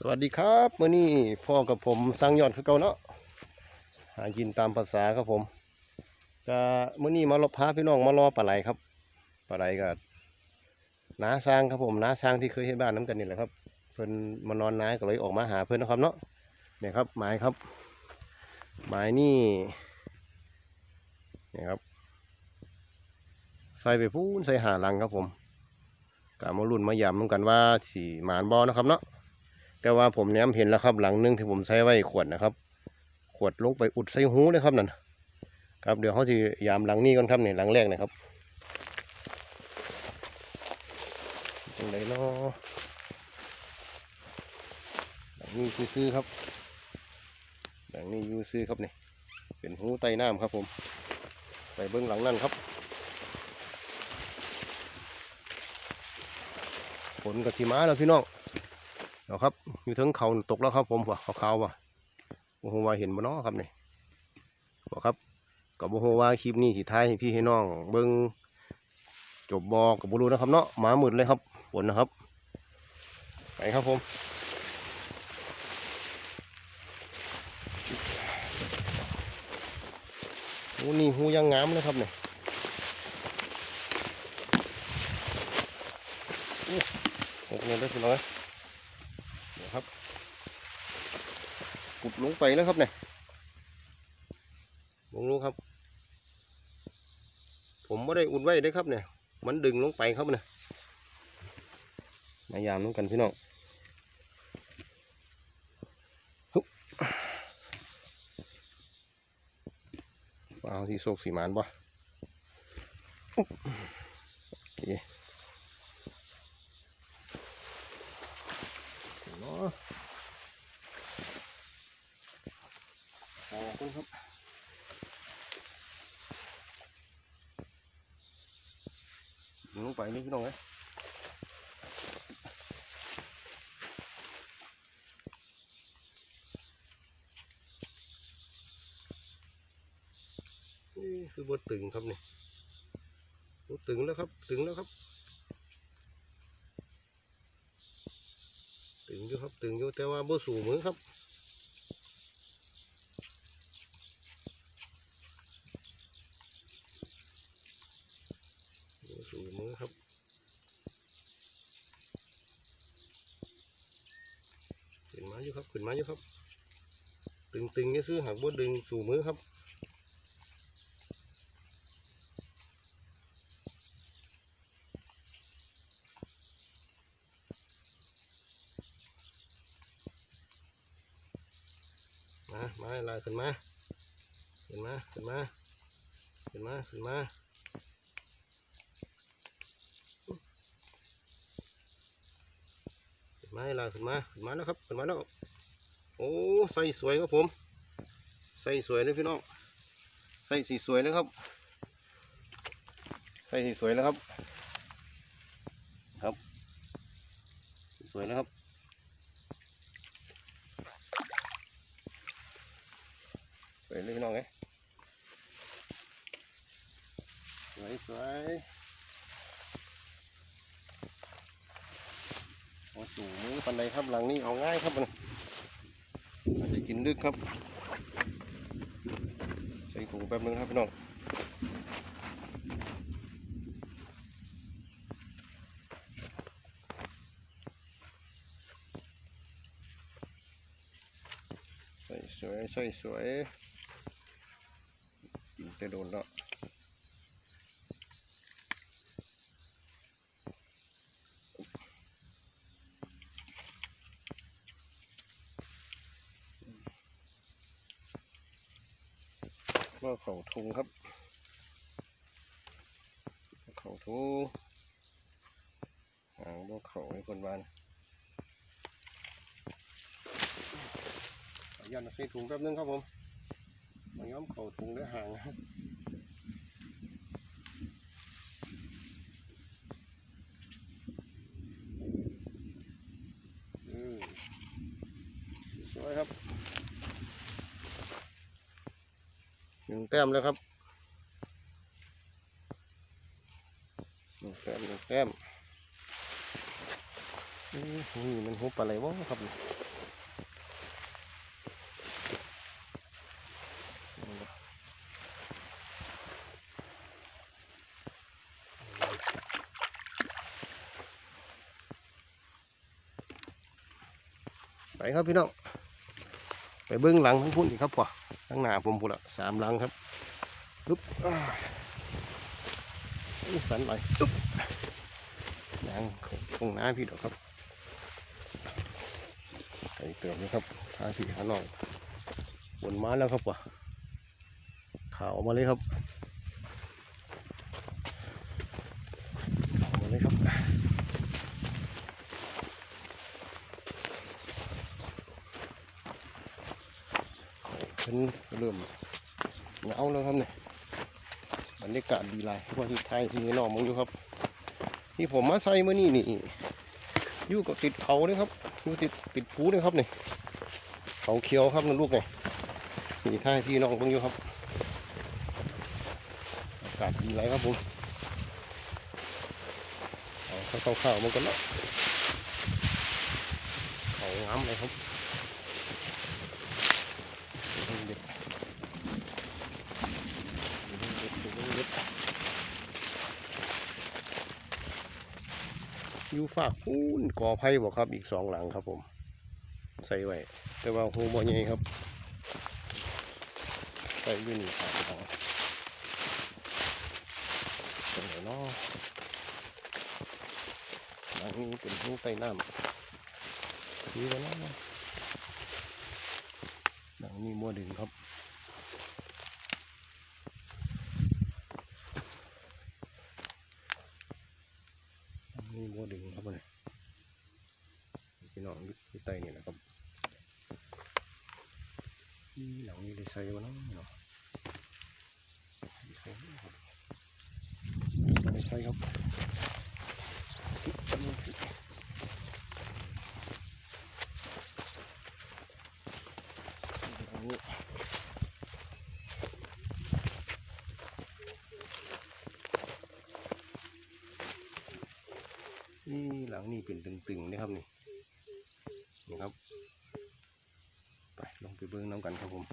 สวัสดีครับมื่อนี้พ่อกับผมสร้างยอดคือเก่าเนาะหากินตามภาษาครับผมก็มื่อนี้มารอพาพี่น้องมารอปลาไหลครับปลาไหลก็น้าสร้างครับผมน้าสร้างที่เคยให้บ้านน้ำกันนี่แหละครับ เพิ่นมานอนน้าก็เลยออกมาหาเพิ่นนะครับเนาะเนี่ยครับหมายครับ หมายนี่เนี่ยครับใส่ไปพูนใส่หาลังครับผมกะมารุ่นมายำเหมือนกันว่าสีหมานบอนะครับเนาะ แต่ว่าผมแนมเห็นแล้วครับหลังนึงที่ผมใช้ไว้ขวดนะครับ ขวดลงไปอุดใส่หูเลยครับนั่นครับเดี๋ยวเขาจะยามหลังนี้ก่อนครับเนี่ยหลังแรกนะครับตรงไหนเนาะหลังนี้ซื้อครับ หลังนี้ยูซื้อครับเนี่ยเป็นหูใต้น้ำครับผม ไปเบื้องหลังนั่นครับฝนกับสีมาแล้วพี่น้อง เอาครับ อยู่เทั้งเขาตกแล้วครับผมว่ะขาวๆว่ะโอ้โหว่าเห็นบ่นาะครับนี่บอกครับกับโอ้โหว่าคลิปนี้สิท้ายให้พี่ให้น้อง เบิ่งจบบอกกับบ่รู้นะครับเนาะหมาหมืดเลยครับฝนนะครับไปครับผมโอ้นี่หูยังงามเลยครับเนี่ยโอ้หกเนี่ยได้สิน้อย เดี๋ยวครับ ปุดลงไปแล้วครับเนี่ยลงรู้ครับ ผมไม่ได้อุดไว้ได้อครับเนี่ย มันดึงลงไปครับเนี่ยมายามน้องกันพี่น้องฮึบว้าวที่โศกสีมานบ่อุ๊บโอเคเนาะ ออกกันครับลงไปนี่ พี่น้องเอ้ยนี่คือบตึงครับนี่บตึงแล้วครับ ตึงแล้วครับ ตึงอยู่ครับ ตึงอยู่แต่ว่าบ่สู่มือครับ สู่มือครับขึ้น มาอยู่ครับขึ้นมาอยู่ครับ ตึงตึงๆนี่ซื้อหักบดดึงสู่มือครับมามาลายขึ้นมาขึ้นมาขึ้นมาขึ้นมาขึ้นมา นมาให้ลาขึ้นมาขึ้นมาแล้วครับขึ้นมาแล้วโอ้ใส่สวยครับผมใส่สวยเลยพี่น้องใส่สีสวยเลยครับใส่สีสวยแล้วครับ ครับสสวยแล้วครับสวยเลยพี่น้องเอ้ยสวยสวย โอ้สูงมือปันใดครับหลังนี้เอาง่ายครับมันอาจจะกินลึกครับ ใส่ถุงแป๊บนึงครับพี่น้องใส่สวยใส่สวยกินแต่โดนแล้ว ก็เข่าทุงครับ เข่าทุงหางพวกเข่าให้คนบ้านขออนใส่ถุงแป๊บนึงครับผมมาย้อมเข่าถุงได้ห่างครับ แต้มแล้วครับหนึ่งแต้มหนึ่งแต้มนี่มันหุบอะไรวะครับไปครับพี่น้อง ไปเบื้องหลังทั้งพุ่นอีกครับพ่อ ข้างหน้าผมพูดละสามหลังครับปึ๊บสันไหลปึ๊บยางคงน้าพี่ดอกครับไก่เติมนะครับทาพี่หาน้องบนมาแล้วครับพ่อข่าวมาเลยครับข่าวออกมาเลยครับ เพิ่น เริ่มเหงาแล้วครับเนี่ยบรรยากาศดีหลายว่าที่ไทยที่นอกมึงอยู่ครับ ที่ผมมาใส่เมื่อนี้นี่อยู่กับติดเขาเลยครับอยู่ติดติดภูเลยครับเนี่ยเขาเขียวครับนั่นลูกไงนี่ไทยที่น้องมึงอยู่ครับอากาศดีหลายครับผมเอาเข้าเข้าๆมันกันเนาะเขางามเลยครับ เด็ก อยู่ฝากพูนกอไผ่บอกครับ อีกสองหลังครับผม ใส่ไว้แต่ว่าหูบ่ใหญ่ครับ ใส่อยืนนี่ครับหลังเป็นเนาะหลังนี้เป็นหูใต้น้ำดีแล้วเนะหลังนี้มัวดึงครับ นี่บัวดึงครับเนี่ยพี่น้องอยู่ที่ใต้นี่นะครับ อีหลังนี้ได้ใส่บ่เนาะเนาะได้ใส่ครับได้ใส่ครับนี่หลังนี้เป็นตึงๆนะครับนี่ครับ ไปลงไปเบิ้งน้ำกันครับผม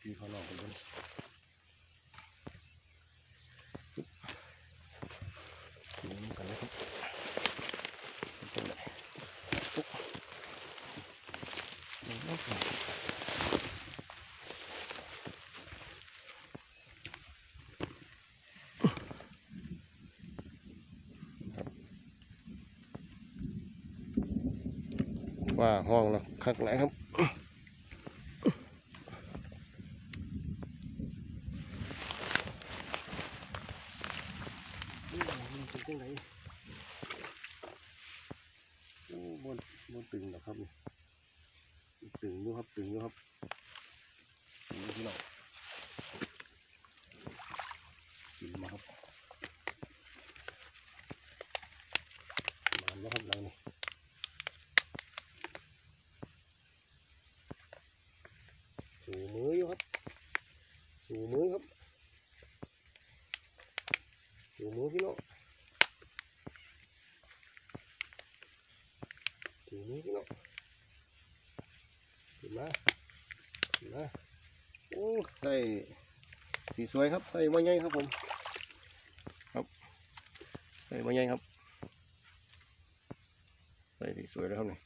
พี่เขาลองกันเบิ้งปึ๊บดูน้ำกันเลยครับตรงไหนปุ๊บนี่น้ำกันว่าห้องแล้วคักไหนครับ นี่มันเป็นจังไงโอ้บ นบนตึงนะครับนี่ตึงอยู่ครับตึงอยู่ครับตึงอยู่พี่น้องกินมาครับมาแล้วครับหลังนี่สูมืออยู่ครับสูมือครับสูมือพี่น้อง ถือนี้พี่น้องถือมาถือมาโอ้ใส่สีส วยครับใส่มาใหญ่ครับผม ครับใส่มาใหญ่ครับใส่สีสวยแล้วครับนี่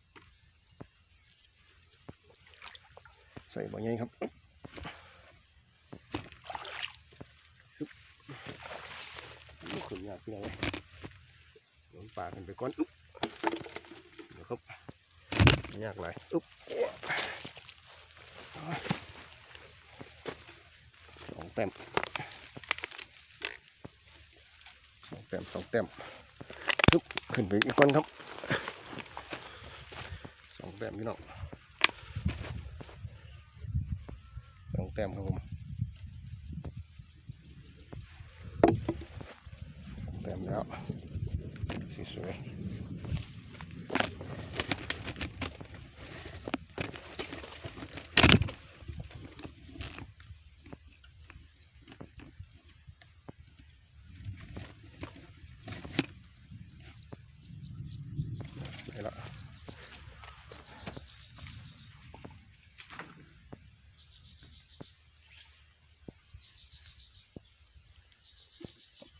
ใส่มาใหญ่ครับขึ้นยากพี่น้องเลยโดนปากกันไปก่อนเดี๋ยวครับยากหลายอุ๊บสอง แต้มสองแต้มสองแต้มทุกขึ้นไปอีกก้อนครับสองแต้มพี่น้องสองแต้มครับผม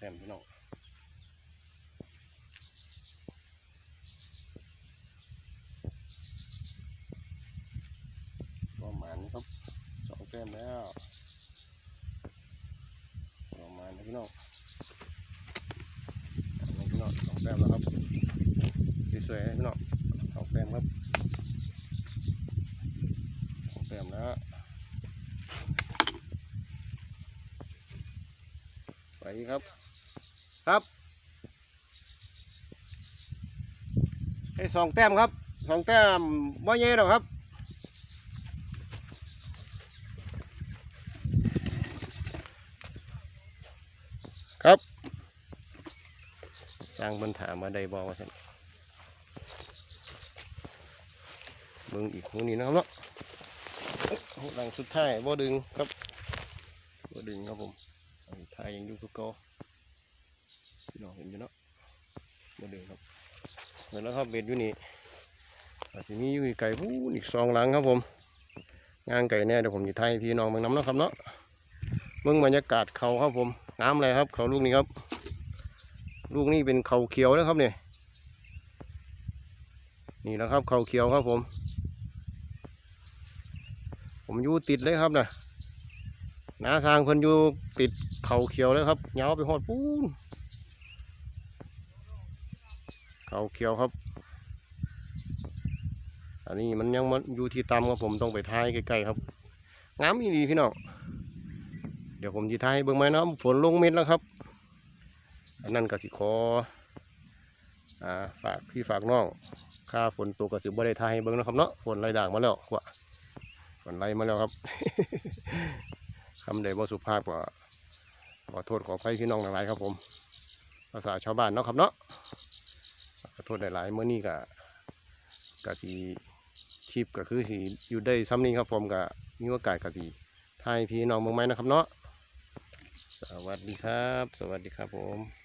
ต้มพี่น้องก็หมันครับสองแต้มแล้วลงมาณนะพี่น้องนี่พี่น้สองแต้มแล้วครับสวยๆพี่น้องสองแต้มครับสองแต้มแล้วไปครับ ครับให้สองแต้มครับสองแต้มบ่เย่หรอกครับครับสร้างบนถามมาได้บอว่าสันเบิ่งอีกหูนี้นะครับเนาะหูหลังสุดท้ายบ่ดึงครับบ่ดึงครับผมท้ายยังอยู่คือเก่า น้องเห็นอยู่เนาะบ่ดึงครับเห็นแล้วครับเบ็ดอยู่นี่อาจจะมีอยู่ไก่พูนอีกสองหลังครับผม งานไก่แน่เดี๋ยวผมจะถ่ายพี่น้องเบิ่งน้ำเนาะครับเนาะเบิ่งบรรยากาศเขาครับผมงามเลยครับ เขาลูกนี้ครับ ลูกนี้เป็นเขาเขียวนะครับเนี่ยนี่นะครับเขาเขียวครับผม ผมอยู่ติดเลยครับนะนาสร้างคนอยู่ติดเขาเขียวเลยครับเหงาไปหอดปูน เขาเขียวครับ อันนี้มันยังมันอยู่ที่ต่ำครับผมต้องไปท้ายใกล้ๆครับงามอีดีพี่น้องเดี๋ยวผมจะท้ายเบิ่งไหมเนาะฝนลงเม็ดแล้วครับ อันนั้นกสิขออ่าฝากพี่ฝากน้องค่าฝนตกกสิบ่ได้ท้ายเบิ่งนะครับเนาะฝนไหลด่างมาแล้วกว่าฝนไหลมาแล้วครับคำใดบ่สุภาพก็ขอโทษขออภัยพี่น้องหลายๆครับผม ภาษาชาวบ้านเนาะครับเนาะ ขอโทษหลายๆเมื่อนี้ก็กะสีคลิปก็คือสีอยู่ได้ซ้ำนี้ครับผมก็มีโอกาสกะสีทายพี่น้องเมืองไหมนะครับเนาะสวัสดีครับ สวัสดีครับผม